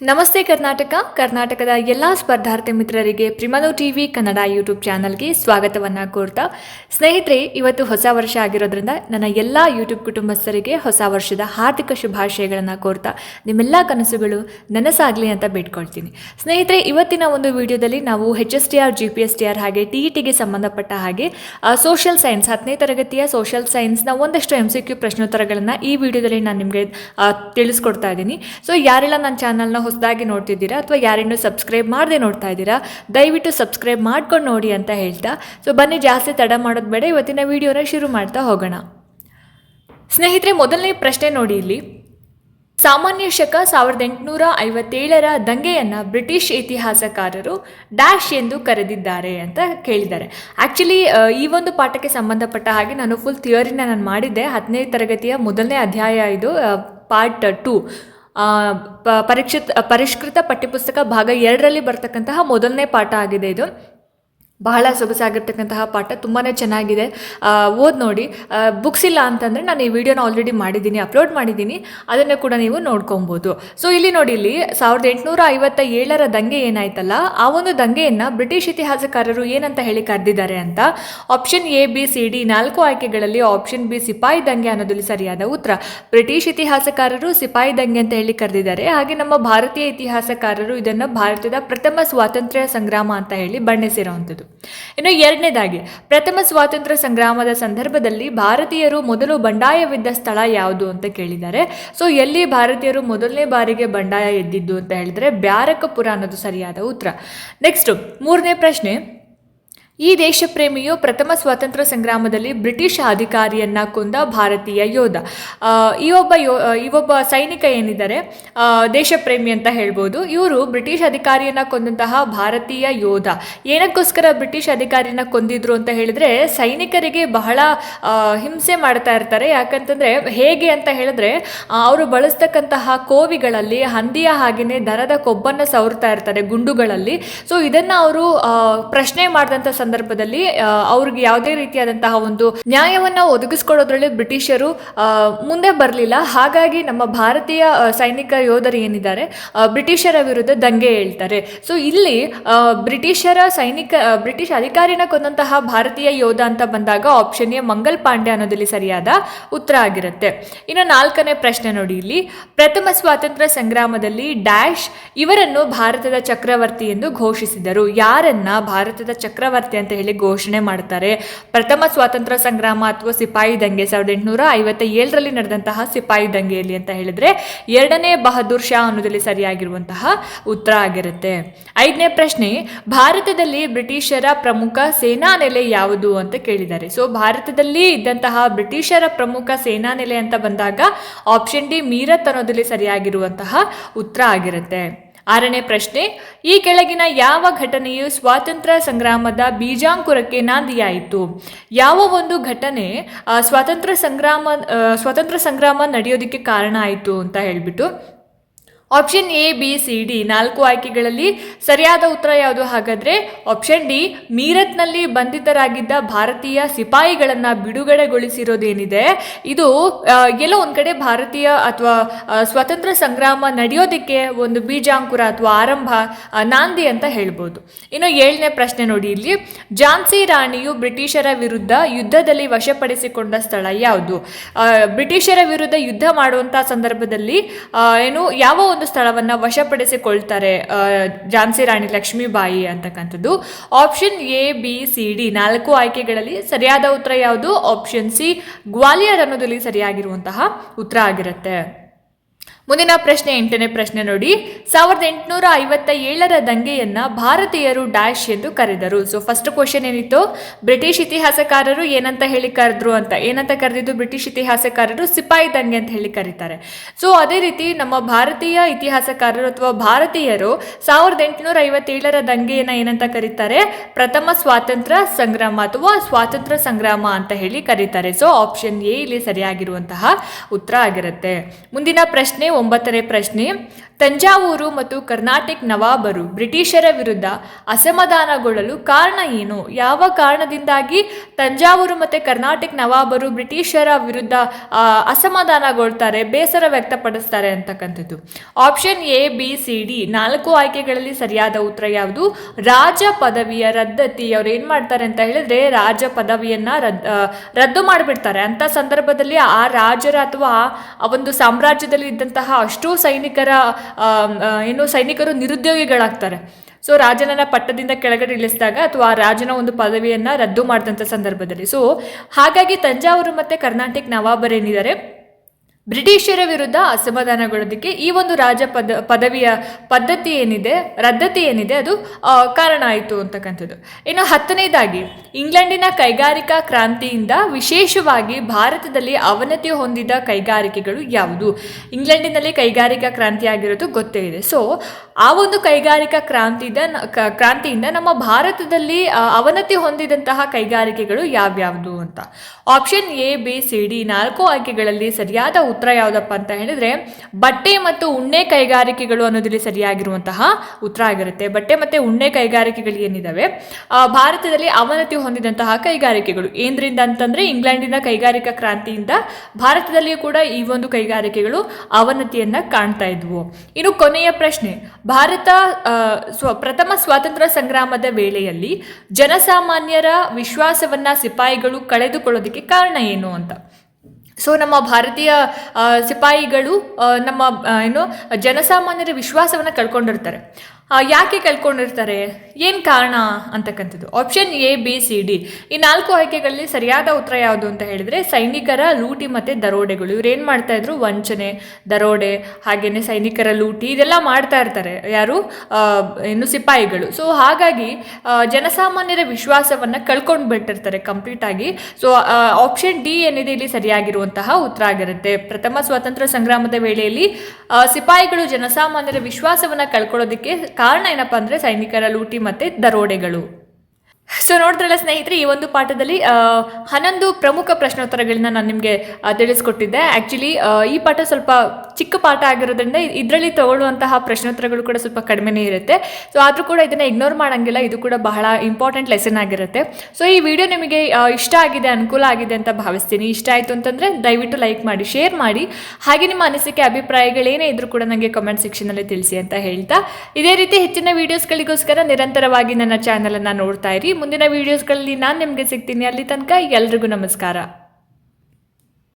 ನಮಸ್ತೆ ಕರ್ನಾಟಕ, ಕರ್ನಾಟಕದ ಎಲ್ಲ ಸ್ಪರ್ಧಾರ್ಥಿ ಮಿತ್ರರಿಗೆ ಪ್ರಿಮನು ಟಿವಿ ಕನ್ನಡ ಯೂಟ್ಯೂಬ್ ಚಾನಲ್ಗೆ ಸ್ವಾಗತವನ್ನು ಕೋರ್ತಾ, ಸ್ನೇಹಿತರೆ, ಇವತ್ತು ಹೊಸ ವರ್ಷ ಆಗಿರೋದ್ರಿಂದ ನನ್ನ ಎಲ್ಲ ಯೂಟ್ಯೂಬ್ ಕುಟುಂಬಸ್ಥರಿಗೆ ಹೊಸ ವರ್ಷದ ಹಾರ್ದಿಕ ಶುಭಾಶಯಗಳನ್ನು ಕೋರ್ತಾ, ನಿಮ್ಮೆಲ್ಲ ಕನಸುಗಳು ನನಸಾಗಲಿ ಅಂತ ಬೇಡ್ಕೊಳ್ತೀನಿ. ಸ್ನೇಹಿತರೆ, ಇವತ್ತಿನ ಒಂದು ವಿಡಿಯೋದಲ್ಲಿ ನಾವು H S T R G P S T R ಹಾಗೆ ಟಿ ಇ ಟಿಗೆ ಸಂಬಂಧಪಟ್ಟ ಹಾಗೆ ಸೋಷಿಯಲ್ ಸೈನ್ಸ್ ಹತ್ತನೇ ತರಗತಿಯ ಸೋಷಿಯಲ್ ಸೈನ್ಸ್ನ ಒಂದಷ್ಟು ಎಂ ಸಿ ಕ್ಯೂ ಪ್ರಶ್ನೋತ್ತರಗಳನ್ನು ಈ ವಿಡಿಯೋದಲ್ಲಿ ನಾನು ನಿಮಗೆ ತಿಳಿಸ್ಕೊಡ್ತಾ ಇದ್ದೀನಿ. ಸೊ ಯಾರೆಲ್ಲ ನನ್ನ ಚಾನಲ್ನ ಹೊಸದಾಗಿ ನೋಡ್ತಿದ್ದೀರಾ ಅಥವಾ ಯಾರಿನ್ನೂ ಸಬ್ಸ್ಕ್ರೈಬ್ ಮಾಡದೆ ನೋಡ್ತಾ ಇದ್ದೀರಾ, ದಯವಿಟ್ಟು ಸಬ್ಸ್ಕ್ರೈಬ್ ಮಾಡ್ಕೊಂಡು ನೋಡಿ ಅಂತ ಹೇಳ್ತಾ. ಸೊ ಬನ್ನಿ ಜಾಸ್ತಿ ತಡ ಮಾಡೋದು ಬೇಡ, ಇವತ್ತಿನ ವಿಡಿಯೋನ ಶುರು ಮಾಡ್ತಾ ಹೋಗೋಣ. ಸ್ನೇಹಿತರೆ, ಮೊದಲನೇ ಪ್ರಶ್ನೆ ನೋಡಿ ಇಲ್ಲಿ. ಸಾಮಾನ್ಯ ಶಕ ಸಾವಿರದ ಎಂಟುನೂರ ಐವತ್ತೇಳರ ದಂಗೆಯನ್ನು ಬ್ರಿಟಿಷ್ ಇತಿಹಾಸಕಾರರು ಡ್ಯಾಶ್ ಎಂದು ಕರೆದಿದ್ದಾರೆ ಅಂತ ಕೇಳಿದ್ದಾರೆ. ಆ್ಯಕ್ಚುಲಿ ಈ ಒಂದು ಪಾಠಕ್ಕೆ ಸಂಬಂಧಪಟ್ಟ ಹಾಗೆ ನಾನು ಫುಲ್ ಥಿಯರಿನ ನಾನು ಮಾಡಿದ್ದೆ. ಹತ್ತನೇ ತರಗತಿಯ ಮೊದಲನೇ ಅಧ್ಯಾಯ ಇದು ಪಾರ್ಟ್ ಟು ಪರೀಕ್ಷಿತ್ ಪರಿಷ್ಕೃತ ಪಠ್ಯಪುಸ್ತಕ ಭಾಗ ಎರಡರಲ್ಲಿ ಬರ್ತಕ್ಕಂತಹ ಮೊದಲನೇ ಪಾಠ ಆಗಿದೆ ಇದು. ಬಹಳ ಸೊಗಸಾಗಿರ್ತಕ್ಕಂತಹ ಪಾಠ ತುಂಬಾ ಚೆನ್ನಾಗಿದೆ. ಓದಿ ನೋಡಿ. ಬುಕ್ಸ್ ಇಲ್ಲ ಅಂತಂದರೆ ನಾನು ಈ ವಿಡಿಯೋನ ಆಲ್ರೆಡಿ ಮಾಡಿದ್ದೀನಿ ಅಪ್ಲೋಡ್ ಮಾಡಿದ್ದೀನಿ. ಅದನ್ನು ಕೂಡ ನೀವು ನೋಡ್ಕೊಬೋದು. ಸೊ ಇಲ್ಲಿ ನೋಡಿ ಇಲ್ಲಿ ಸಾವಿರದ ಎಂಟುನೂರ ಐವತ್ತ ಏಳರ ದಂಗೆ ಏನಾಯ್ತಲ್ಲ? ಆ ಒಂದು ದಂಗೆಯನ್ನು ಬ್ರಿಟಿಷ್ ಇತಿಹಾಸಕಾರರು ಏನಂತ ಹೇಳಿ ಕರೆದಿದ್ದಾರೆ ಅಂತ? Option A B C D ನಾಲ್ಕು ಆಯ್ಕೆಗಳಲ್ಲಿ ಆಪ್ಷನ್ ಬಿ ಸಿಪಾಯಿ ದಂಗೆ ಅನ್ನೋದಲ್ಲಿ ಸರಿಯಾದ ಉತ್ತರ. ಬ್ರಿಟಿಷ್ ಇತಿಹಾಸಕಾರರು ಸಿಪಾಯಿ ದಂಗೆ ಅಂತ ಹೇಳಿ ಕರೆದಿದ್ದಾರೆ. ಹಾಗೆ ನಮ್ಮ ಭಾರತೀಯ ಇತಿಹಾಸಕಾರರು ಇದನ್ನು ಭಾರತದ ಪ್ರಥಮ ಸ್ವಾತಂತ್ರ್ಯ ಸಂಗ್ರಾಮ ಅಂತ ಹೇಳಿ ಬಣ್ಣಿಸಿರುವಂಥದ್ದು. ಇನ್ನು ಎರಡನೇದಾಗಿ, ಪ್ರಥಮ ಸ್ವಾತಂತ್ರ್ಯ ಸಂಗ್ರಾಮದ ಸಂದರ್ಭದಲ್ಲಿ ಭಾರತೀಯರು ಮೊದಲು ಬಂಡಾಯವಿದ್ದ ಸ್ಥಳ ಯಾವುದು ಅಂತ ಕೇಳಿದ್ದಾರೆ. ಸೊ ಎಲ್ಲಿ ಭಾರತೀಯರು ಮೊದಲನೇ ಬಾರಿಗೆ ಬಂಡಾಯ ಎದ್ದಿದ್ದು ಅಂತ ಹೇಳಿದ್ರೆ ಬ್ಯಾರಕಪುರ ಅನ್ನೋದು ಸರಿಯಾದ ಉತ್ತರ. ನೆಕ್ಸ್ಟ್ ಮೂರನೇ ಪ್ರಶ್ನೆ ಈ ದೇಶಪ್ರೇಮಿಯು ಪ್ರಥಮ ಸ್ವಾತಂತ್ರ್ಯ ಸಂಗ್ರಾಮದಲ್ಲಿ ಬ್ರಿಟಿಷ್ ಅಧಿಕಾರಿಯನ್ನ ಕೊಂದ ಭಾರತೀಯ ಯೋಧ. ಈ ಒಬ್ಬ ಯೋ ಈ ಒಬ್ಬ ಸೈನಿಕ ಏನಿದ್ದಾರೆ ದೇಶಪ್ರೇಮಿ ಅಂತ ಹೇಳ್ಬೋದು. ಇವರು ಬ್ರಿಟಿಷ್ ಅಧಿಕಾರಿಯನ್ನ ಕೊಂದಂತಹ ಭಾರತೀಯ ಯೋಧ. ಏನಕ್ಕೋಸ್ಕರ ಬ್ರಿಟಿಷ್ ಅಧಿಕಾರಿಯನ್ನ ಕೊಂದಿದ್ರು ಅಂತ ಹೇಳಿದ್ರೆ, ಸೈನಿಕರಿಗೆ ಬಹಳ ಹಿಂಸೆ ಮಾಡ್ತಾ ಇರ್ತಾರೆ. ಯಾಕಂತಂದ್ರೆ, ಹೇಗೆ ಅಂತ ಹೇಳಿದ್ರೆ ಅವರು ಬಳಸ್ತಕ್ಕಂತಹ ಕೋವಿಗಳಲ್ಲಿ ಹಂದಿಯ ಹಾಗೆಯೇ ದರದ ಕೊಬ್ಬನ್ನು ಸವರ್ತಾ ಇರ್ತಾರೆ ಗುಂಡುಗಳಲ್ಲಿ. ಸೊ, ಇದನ್ನ ಅವರು ಪ್ರಶ್ನೆ ಮಾಡಿದಂಥ ಸಂದರ್ಭದಲ್ಲಿ ಅವ್ರಿಗೆ ಯಾವುದೇ ರೀತಿಯಾದಂತಹ ಒಂದು ನ್ಯಾಯವನ್ನ ಒದಗಿಸ್ಕೊಡೋದ್ರಲ್ಲಿ ಬ್ರಿಟಿಷರು ಮುಂದೆ ಬರಲಿಲ್ಲ. ಹಾಗಾಗಿ ನಮ್ಮ ಭಾರತೀಯ ಸೈನಿಕ ಯೋಧರು ಏನಿದ್ದಾರೆ ಬ್ರಿಟಿಷರ ವಿರುದ್ಧ ದಂಗೆ ಹೇಳ್ತಾರೆ. ಸೊ ಇಲ್ಲಿ ಬ್ರಿಟಿಷರ ಸೈನಿಕ ಬ್ರಿಟಿಷ್ ಅಧಿಕಾರಿನ ಕೊಂದಂತಹ ಭಾರತೀಯ ಯೋಧ ಅಂತ ಬಂದಾಗ ಆಪ್ಷನ್ ಎ ಮಂಗಲ್ ಪಾಂಡೆ ಅನ್ನೋದಲ್ಲಿ ಸರಿಯಾದ ಉತ್ತರ ಆಗಿರುತ್ತೆ. ಇನ್ನು ನಾಲ್ಕನೇ ಪ್ರಶ್ನೆ ನೋಡಿ ಇಲ್ಲಿ. ಪ್ರಥಮ ಸ್ವಾತಂತ್ರ್ಯ ಸಂಗ್ರಾಮದಲ್ಲಿ ಡ್ಯಾಶ್ ಇವರನ್ನು ಭಾರತದ ಚಕ್ರವರ್ತಿ ಎಂದು ಘೋಷಿಸಿದರು. ಯಾರನ್ನ ಭಾರತದ ಚಕ್ರವರ್ತಿ ಅಂತ ಹೇಳಿ ಘೋಷಣೆ ಮಾಡ್ತಾರೆ. ಪ್ರಥಮ ಸ್ವಾತಂತ್ರ್ಯ ಸಂಗ್ರಾಮ ಅಥವಾ ಸಿಪಾಯಿ ದಂಗೆ ಸಾವಿರದ ಎಂಟುನೂರ ಐವತ್ತ ಏಳರಲ್ಲಿ ನಡೆದಂತಹ ಸಿಪಾಯಿ ದಂಗೆಯಲ್ಲಿ ಅಂತ ಹೇಳಿದ್ರೆ ಎರಡನೇ ಬಹದ್ದೂರ್ ಶಾ ಅನ್ನೋದಲ್ಲಿ ಸರಿಯಾಗಿರುವಂತಹ ಉತ್ತರ ಆಗಿರುತ್ತೆ. ಐದನೇ ಪ್ರಶ್ನೆ, ಭಾರತದಲ್ಲಿ ಬ್ರಿಟಿಷರ ಪ್ರಮುಖ ಸೇನಾ ನೆಲೆ ಯಾವುದು ಅಂತ ಕೇಳಿದ್ದಾರೆ. ಸೊ ಭಾರತದಲ್ಲಿ ಇದ್ದಂತಹ ಬ್ರಿಟಿಷರ ಪ್ರಮುಖ ಸೇನಾ ನೆಲೆ ಅಂತ ಬಂದಾಗ ಆಪ್ಷನ್ ಡಿ ಮೀರತ್ ಅನ್ನೋದಲ್ಲಿ ಸರಿಯಾಗಿರುವಂತಹ ಉತ್ತರ ಆಗಿರುತ್ತೆ. ಆರನೇ ಪ್ರಶ್ನೆ, ಈ ಕೆಳಗಿನ ಯಾವ ಘಟನೆಯು ಸ್ವಾತಂತ್ರ್ಯ ಸಂಗ್ರಾಮದ ಬೀಜಾಂಕುರಕ್ಕೆ ನಾಂದಿಯಾಯಿತು? ಯಾವ ಒಂದು ಘಟನೆ ಸ್ವಾತಂತ್ರ್ಯ ಸಂಗ್ರಾಮ ಸ್ವಾತಂತ್ರ್ಯ ಸಂಗ್ರಾಮ ನಡೆಯೋದಕ್ಕೆ ಕಾರಣ ಆಯಿತು ಅಂತ ಹೇಳಿಬಿಟ್ಟು option A, B, C, D ನಾಲ್ಕು ಆಯ್ಕೆಗಳಲ್ಲಿ ಸರಿಯಾದ ಉತ್ತರ ಯಾವುದು? ಹಾಗಾದ್ರೆ ಆಪ್ಷನ್ ಡಿ, ಮೀರತ್ನಲ್ಲಿ ಬಂಧಿತರಾಗಿದ್ದ ಭಾರತೀಯ ಸಿಪಾಯಿಗಳನ್ನು ಬಿಡುಗಡೆಗೊಳಿಸಿರೋದೇನಿದೆ? ಇದು ಎಲ್ಲೋ ಒಂದು ಕಡೆ ಭಾರತೀಯ ಅಥವಾ ಸ್ವತಂತ್ರ ಸಂಗ್ರಾಮ ನಡೆಯೋದಕ್ಕೆ ಒಂದು ಬೀಜಾಂಕುರ ಅಥವಾ ಆರಂಭ ನಾಂದಿ ಅಂತ ಹೇಳ್ಬೋದು. ಇನ್ನು ಏಳನೇ ಪ್ರಶ್ನೆ ನೋಡಿ ಇಲ್ಲಿ. ಝಾನ್ಸಿ ರಾಣಿಯು ಬ್ರಿಟಿಷರ ವಿರುದ್ಧ ಯುದ್ಧದಲ್ಲಿ ವಶಪಡಿಸಿಕೊಂಡ ಸ್ಥಳ ಯಾವುದು? ಬ್ರಿಟಿಷರ ವಿರುದ್ಧ ಯುದ್ಧ ಮಾಡುವಂಥ ಸಂದರ್ಭದಲ್ಲಿ ಏನು, ಯಾವ ಒಂದು ಸ್ಥಳವನ್ನ ವಶಪಡಿಸಿಕೊಳ್ತಾರೆ ಝಾನ್ಸಿ ರಾಣಿ ಲಕ್ಷ್ಮೀಬಾಯಿ ಅಂತಕ್ಕಂಥದ್ದು. Option A B C D ನಾಲ್ಕು ಆಯ್ಕೆಗಳಲ್ಲಿ ಸರಿಯಾದ ಉತ್ತರ ಯಾವುದು? ಆಪ್ಷನ್ ಸಿ ಗ್ವಾಲಿಯರ್ ಅನ್ನೋದಲ್ಲಿ ಸರಿಯಾಗಿರುವಂತಹ ಉತ್ತರ ಆಗಿರುತ್ತೆ. ಮುಂದಿನ ಪ್ರಶ್ನೆ ಎಂಟನೇ ಪ್ರಶ್ನೆ ನೋಡಿ. ಸಾವಿರದ ಎಂಟುನೂರ ಐವತ್ತ ಏಳರ ದಂಗೆಯನ್ನ ಭಾರತೀಯರು ಡ್ಯಾಶ್ ಎಂದು ಕರೆದರು. ಸೊ ಫಸ್ಟ್ ಕ್ವಶನ್ ಏನಿತ್ತು? ಬ್ರಿಟಿಷ್ ಇತಿಹಾಸಕಾರರು ಏನಂತ ಹೇಳಿ ಕರೆದ್ರು ಅಂತ. ಏನಂತ ಕರೆದಿದ್ದು ಬ್ರಿಟಿಷ್ ಇತಿಹಾಸಕಾರರು? ಸಿಪಾಯಿ ದಂಗೆ ಅಂತ ಹೇಳಿ ಕರೀತಾರೆ. ಸೊ ಅದೇ ರೀತಿ ನಮ್ಮ ಭಾರತೀಯ ಇತಿಹಾಸಕಾರರು ಅಥವಾ ಭಾರತೀಯರು ಸಾವಿರದ ಎಂಟುನೂರ ಐವತ್ತೇಳರ ದಂಗೆಯನ್ನ ಏನಂತ ಕರೀತಾರೆ? ಪ್ರಥಮ ಸ್ವಾತಂತ್ರ್ಯ ಸಂಗ್ರಾಮ ಅಥವಾ ಸ್ವಾತಂತ್ರ್ಯ ಸಂಗ್ರಾಮ ಅಂತ ಹೇಳಿ ಕರೀತಾರೆ. ಸೊ ಆಪ್ಷನ್ ಎ ಇಲ್ಲಿ ಸರಿಯಾಗಿರುವಂತಹ ಉತ್ತರ ಆಗಿರುತ್ತೆ. ಮುಂದಿನ ಪ್ರಶ್ನೆ ಒಂಬತ್ತನೇ ಪ್ರಶ್ನೆ, ತಂಜಾವೂರು ಮತ್ತು ಕರ್ನಾಟಕ ನವಾಬರು ಬ್ರಿಟಿಷರ ವಿರುದ್ಧ ಅಸಮಾಧಾನಗೊಳ್ಳಲು ಕಾರಣ ಏನು? ಯಾವ ಕಾರಣದಿಂದಾಗಿ ತಂಜಾವೂರು ಮತ್ತು ಕರ್ನಾಟಕ ನವಾಬರು ಬ್ರಿಟಿಷರ ವಿರುದ್ಧ ಅಸಮಾಧಾನಗೊಳ್ತಾರೆ, ಬೇಸರ ವ್ಯಕ್ತಪಡಿಸ್ತಾರೆ ಅಂತಕ್ಕಂಥದ್ದು? Option A, B, C, D ನಾಲ್ಕು ಆಯ್ಕೆಗಳಲ್ಲಿ ಸರಿಯಾದ ಉತ್ತರ ಯಾವುದು? ರಾಜ ಪದವಿಯ ರದ್ದತಿ ಅವ್ರು ಏನು ಮಾಡ್ತಾರೆ ಅಂತ ಹೇಳಿದ್ರೆ ರಾಜ ಪದವಿಯನ್ನ ರದ್ ರದ್ದು ಮಾಡಿಬಿಡ್ತಾರೆ. ಅಂತ ಸಂದರ್ಭದಲ್ಲಿ ಆ ರಾಜರ ಅಥವಾ ಆ ಒಂದು ಸಾಮ್ರಾಜ್ಯದಲ್ಲಿ ಇದ್ದಂತಹ ಅಷ್ಟು ಸೈನಿಕರ ಏನು ಸೈನಿಕರು ನಿರುದ್ಯೋಗಿಗಳಾಗ್ತಾರೆ. ಸೊ ರಾಜನನ್ನ ಪಟ್ಟದಿಂದ ಕೆಳಗಡೆ ಇಳಿಸಿದಾಗ ಅಥವಾ ಆ ರಾಜನ ಒಂದು ಪದವಿಯನ್ನು ರದ್ದು ಮಾಡಿದಂಥ ಸಂದರ್ಭದಲ್ಲಿ. ಸೊ ಹಾಗಾಗಿ ತಂಜಾವೂರು ಮತ್ತೆ ಕರ್ನಾಟಕ ನವಾಬರೇನಿದ್ದಾರೆ? ಬ್ರಿಟಿಷರ ವಿರುದ್ಧ ಅಸಮಾಧಾನಗೊಳ್ಳೋದಕ್ಕೆ ಈ ಒಂದು ರಾಜ ಪದ, ಪದವಿಯ ಪದ್ಧತಿ ಏನಿದೆ, ರದ್ದತಿ ಏನಿದೆ, ಅದು ಕಾರಣ ಆಯಿತು ಅಂತಕ್ಕಂಥದ್ದು. ಇನ್ನು ಹತ್ತನೇದಾಗಿ, ಇಂಗ್ಲೆಂಡಿನ ಕೈಗಾರಿಕಾ ಕ್ರಾಂತಿಯಿಂದ ವಿಶೇಷವಾಗಿ ಭಾರತದಲ್ಲಿ ಅವನತಿ ಹೊಂದಿದ ಕೈಗಾರಿಕೆಗಳು ಯಾವುದು? ಇಂಗ್ಲೆಂಡಿನಲ್ಲಿ ಕೈಗಾರಿಕಾ ಕ್ರಾಂತಿ ಆಗಿರೋದು ಗೊತ್ತೇ ಇದೆ. ಸೊ ಆ ಒಂದು ಕೈಗಾರಿಕಾ ಕ್ರಾಂತಿಯಿಂದ ಕ್ರಾಂತಿಯಿಂದ ನಮ್ಮ ಭಾರತದಲ್ಲಿ ಅವನತಿ ಹೊಂದಿದಂತಹ ಕೈಗಾರಿಕೆಗಳು ಯಾವ್ಯಾವುದು ಅಂತ? Option A B C D ನಾಲ್ಕು ಆಯ್ಕೆಗಳಲ್ಲಿ ಸರಿಯಾದ ಉತ್ತರ ಯಾವುದಪ್ಪ ಅಂತ ಹೇಳಿದ್ರೆ, ಬಟ್ಟೆ ಮತ್ತು ಉಣ್ಣೆ ಕೈಗಾರಿಕೆಗಳು ಅನ್ನೋದಿಲ್ಲಿ ಸರಿಯಾಗಿರುವಂತಹ ಉತ್ತರ ಆಗಿರುತ್ತೆ. ಬಟ್ಟೆ ಮತ್ತು ಉಣ್ಣೆ ಕೈಗಾರಿಕೆಗಳು ಏನಿದಾವೆ? ಭಾರತದಲ್ಲಿ ಅವನತಿ ಹೊಂದಿದಂತಹ ಕೈಗಾರಿಕೆಗಳು. ಏನ್ರಿಂದ ಅಂತಂದ್ರೆ, ಇಂಗ್ಲೆಂಡಿನ ಕೈಗಾರಿಕಾ ಕ್ರಾಂತಿಯಿಂದ ಭಾರತದಲ್ಲಿಯೂ ಕೂಡ ಈ ಒಂದು ಕೈಗಾರಿಕೆಗಳು ಅವನತಿಯನ್ನ ಕಾಣ್ತಾ ಇದ್ವು. ಇನ್ನು ಕೊನೆಯ ಪ್ರಶ್ನೆ, ಭಾರತ ಸ್ವ, ಪ್ರಥಮ ಸ್ವಾತಂತ್ರ್ಯ ಸಂಗ್ರಾಮದ ವೇಳೆಯಲ್ಲಿ ಜನಸಾಮಾನ್ಯರ ವಿಶ್ವಾಸವನ್ನ ಸಿಪಾಯಿಗಳು ಕಳೆದುಕೊಳ್ಳೋದಕ್ಕೆ ಕಾರಣ ಏನು ಅಂತ? ಸೊ ನಮ್ಮ ಭಾರತೀಯ ಸಿಪಾಯಿಗಳು ನಮ್ಮ ಏನು ಜನಸಾಮಾನ್ಯರ ವಿಶ್ವಾಸವನ್ನು ಕಳ್ಕೊಂಡಿರ್ತಾರೆ. ಯಾಕೆ ಕಳ್ಕೊಂಡಿರ್ತಾರೆ ಏನು ಕಾರಣ ಅಂತಕ್ಕಂಥದ್ದು? Option A B C D ಈ ನಾಲ್ಕು ಆಯ್ಕೆಗಳಲ್ಲಿ ಸರಿಯಾದ ಉತ್ತರ ಯಾವುದು ಅಂತ ಹೇಳಿದರೆ, ಸೈನಿಕರ ಲೂಟಿ ಮತ್ತು ದರೋಡೆಗಳು. ಇವ್ರೇನು ಏನು ಮಾಡ್ತಾ ಇದ್ರು? ವಂಚನೆ, ದರೋಡೆ ಹಾಗೆಯೇ ಸೈನಿಕರ ಲೂಟಿ, ಇದೆಲ್ಲ ಮಾಡ್ತಾ ಇರ್ತಾರೆ. ಯಾರು? ಇನ್ನು ಸಿಪಾಯಿಗಳು. ಸೊ ಹಾಗಾಗಿ ಜನಸಾಮಾನ್ಯರ ವಿಶ್ವಾಸವನ್ನು ಕಳ್ಕೊಂಡು ಬಿಟ್ಟಿರ್ತಾರೆ ಕಂಪ್ಲೀಟಾಗಿ ಸೊ ಆಪ್ಷನ್ ಡಿ ಏನಿದೆ? ಇಲ್ಲಿ ಸರಿಯಾಗಿರುವಂತಹ ಉತ್ತರ ಆಗಿರುತ್ತೆ. ಪ್ರಥಮ ಸ್ವಾತಂತ್ರ್ಯ ಸಂಗ್ರಾಮದ ವೇಳೆಯಲ್ಲಿ ಸಿಪಾಯಿಗಳು ಜನಸಾಮಾನ್ಯರ ವಿಶ್ವಾಸವನ್ನ ಕಳ್ಕೊಳ್ಳೋದಕ್ಕೆ ಕಾರಣ ಏನಪ್ಪ ಅಂದರೆ ಸೈನಿಕರ ಲೂಟಿ ಮತ್ತು ದರೋಡೆಗಳು. ಸೊ ನೋಡಿದ್ರಲ್ಲ ಸ್ನೇಹಿತರೆ, ಈ ಒಂದು ಪಾಠದಲ್ಲಿ ಹನ್ನೊಂದು ಪ್ರಮುಖ ಪ್ರಶ್ನೋತ್ತರಗಳನ್ನ ನಾನು ನಿಮಗೆ ತಿಳಿಸ್ಕೊಟ್ಟಿದ್ದೆ. ಆ್ಯಕ್ಚುಲಿ ಈ ಪಾಠ ಸ್ವಲ್ಪ ಚಿಕ್ಕ ಪಾಠ ಆಗಿರೋದ್ರಿಂದ ಇದರಲ್ಲಿ ತಗೊಳ್ಳುವಂತಹ ಪ್ರಶ್ನೋತ್ತರಗಳು ಕೂಡ ಸ್ವಲ್ಪ ಕಡಿಮೆನೇ ಇರುತ್ತೆ. ಸೊ ಆದರೂ ಕೂಡ ಇದನ್ನು ಇಗ್ನೋರ್ ಮಾಡೋಂಗಿಲ್ಲ. ಇದು ಕೂಡ ಬಹಳ ಇಂಪಾರ್ಟೆಂಟ್ ಲೆಸನ್ ಆಗಿರುತ್ತೆ. ಸೊ ಈ ವಿಡಿಯೋ ನಿಮಗೆ ಇಷ್ಟ ಆಗಿದೆ, ಅನುಕೂಲ ಆಗಿದೆ ಅಂತ ಭಾವಿಸ್ತೀನಿ. ಇಷ್ಟ ಆಯಿತು ಅಂತಂದರೆ ದಯವಿಟ್ಟು ಲೈಕ್ ಮಾಡಿ ಶೇರ್ ಮಾಡಿ. ಹಾಗೆ ನಿಮ್ಮ ಅನಿಸಿಕೆ, ಅಭಿಪ್ರಾಯಗಳೇನೇ ಇದ್ರೂ ಕೂಡ ನನಗೆ ಕಮೆಂಟ್ ಸೆಕ್ಷನಲ್ಲಿ ತಿಳಿಸಿ ಅಂತ ಹೇಳ್ತಾ. ಇದೇ ರೀತಿ ಹೆಚ್ಚಿನ ವೀಡಿಯೋಸ್ಗಳಿಗೋಸ್ಕರ ನಿರಂತರವಾಗಿ ನನ್ನ ಚಾನಲನ್ನು ನೋಡ್ತಾ ಇರಿ. ಮುಂದಿನ ವೀಡಿಯೋಸ್ಗಳಲ್ಲಿ ನಾನು ನಿಮಗೆ ಸಿಗ್ತೀನಿ. ಅಲ್ಲಿ ತನಕ ಎಲ್ರಿಗೂ ನಮಸ್ಕಾರ.